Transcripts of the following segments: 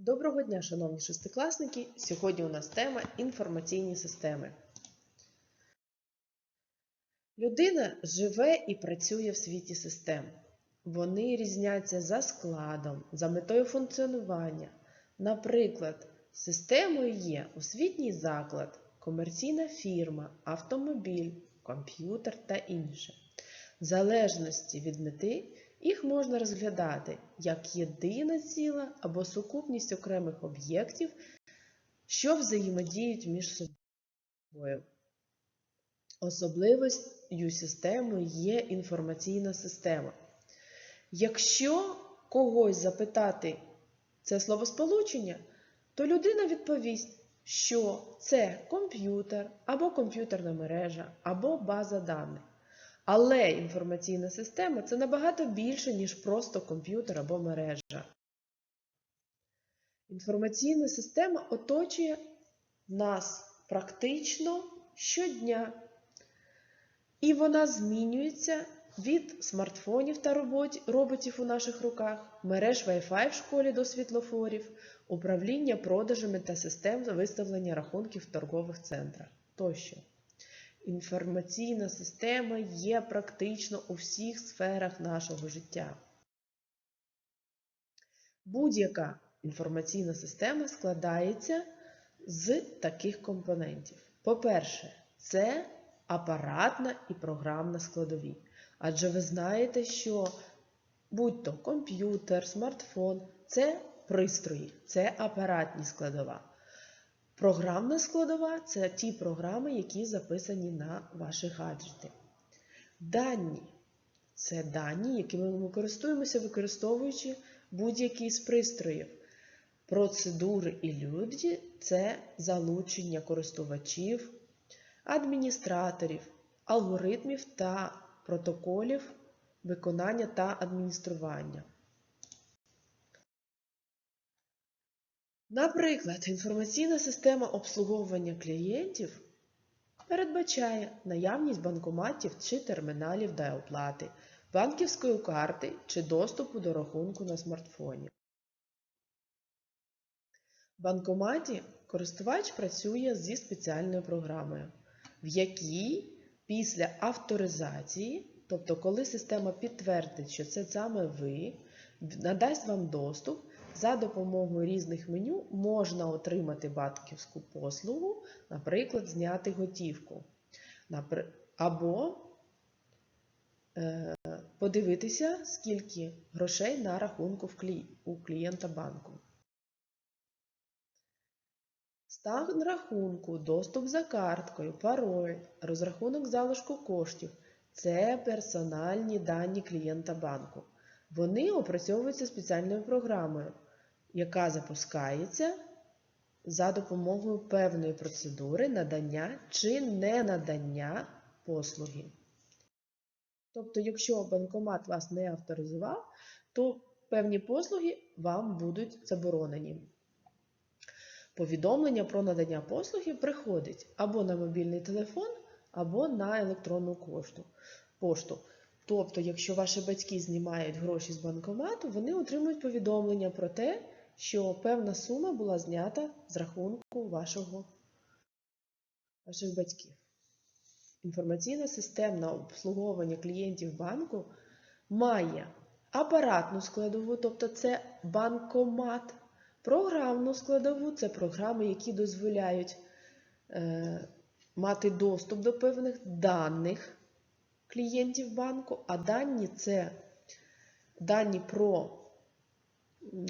Доброго дня, шановні шестикласники! Сьогодні у нас тема інформаційні системи. Людина живе і працює в світі систем. Вони різняться за складом, за метою функціонування. Наприклад, системою є освітній заклад, комерційна фірма, автомобіль, комп'ютер та інше. В залежності від мети їх можна розглядати як єдине ціле або сукупність окремих об'єктів, що взаємодіють між собою. Особливостю системи є інформаційна система. Якщо когось запитати це словосполучення, то людина відповість, що це комп'ютер або комп'ютерна мережа, або база даних. Але інформаційна система це набагато більше, ніж просто комп'ютер або мережа. Інформаційна система оточує нас практично щодня. І вона змінюється від смартфонів та роботів у наших руках, мереж Wi-Fi в школі до світлофорів, управління продажами та систем виставлення рахунків в торгових центрах тощо. Інформаційна система є практично у всіх сферах нашого життя. Будь-яка інформаційна система складається з таких компонентів. По-перше, це апаратна і програмна складові. Адже ви знаєте, що будь-то комп'ютер, смартфон це пристрої, це апаратні складова. Програмна складова це ті програми, які записані на ваші гаджети. Дані це дані, якими ми користуємося, використовуючи будь-який з пристроїв. Процедури і люди це залучення користувачів, адміністраторів, алгоритмів та протоколів виконання та адміністрування. Наприклад, інформаційна система обслуговування клієнтів передбачає наявність банкоматів чи терміналів для оплати, банківської карти чи доступу до рахунку на смартфоні. В банкоматі користувач працює зі спеціальною програмою, в якій після авторизації, тобто коли система підтвердить, що це саме ви, надасть вам доступ. За допомогою різних меню можна отримати банківську послугу, наприклад, зняти готівку. Або е, подивитися, скільки грошей на рахунку у клієнта банку. Стан рахунку, доступ за карткою, пароль, розрахунок залишку коштів це персональні дані клієнта банку. Вони опрацьовуються спеціальною програмою яка запускається за допомогою певної процедури надання чи не надання послуги. Тобто, якщо банкомат вас не авторизував, то певні послуги вам будуть заборонені. Повідомлення про надання послуги приходить або на мобільний телефон, або на електронну пошту. Тобто, якщо ваші батьки знімають гроші з банкомату, вони отримують повідомлення про те, що певна сума була знята з рахунку вашого, ваших батьків. Інформаційна системна обслуговування клієнтів банку має апаратну складову, тобто це банкомат, програмну складову це програми, які дозволяють е, мати доступ до певних даних клієнтів банку, а дані це дані про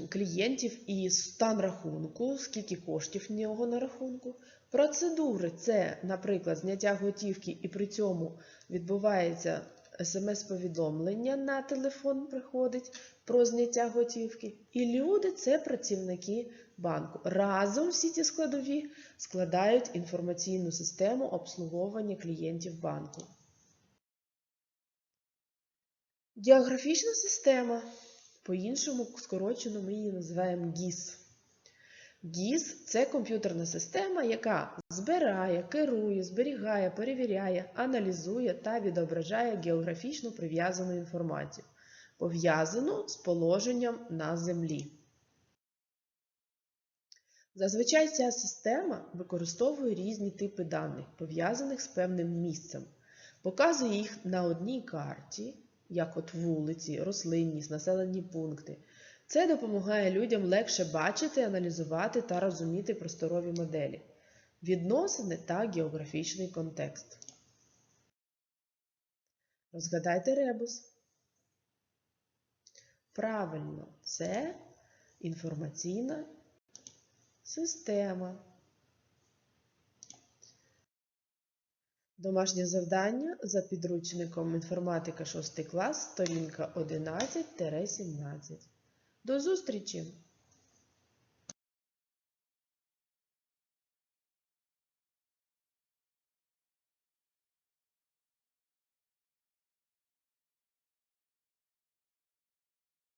клієнтів і стан рахунку, скільки коштів в нього на рахунку. Процедури це, наприклад, зняття готівки, і при цьому відбувається смс-повідомлення на телефон приходить про зняття готівки. І люди це працівники банку. Разом всі ці складові складають інформаційну систему обслуговування клієнтів банку. Географічна система. По-іншому, скорочено ми її називаємо ГІС. ГІС це комп'ютерна система, яка збирає, керує, зберігає, перевіряє, аналізує та відображає географічно прив'язану інформацію, пов'язану з положенням на землі. Зазвичай ця система використовує різні типи даних, пов'язаних з певним місцем, показує їх на одній карті, як от вулиці, рослинність, населені пункти. Це допомагає людям легше бачити, аналізувати та розуміти просторові моделі, відносини та географічний контекст. Розгадайте ребус. Правильно, це інформаційна система. Домашнє завдання за підручником інформатика 6 клас, сторінка 11-17. До зустрічі!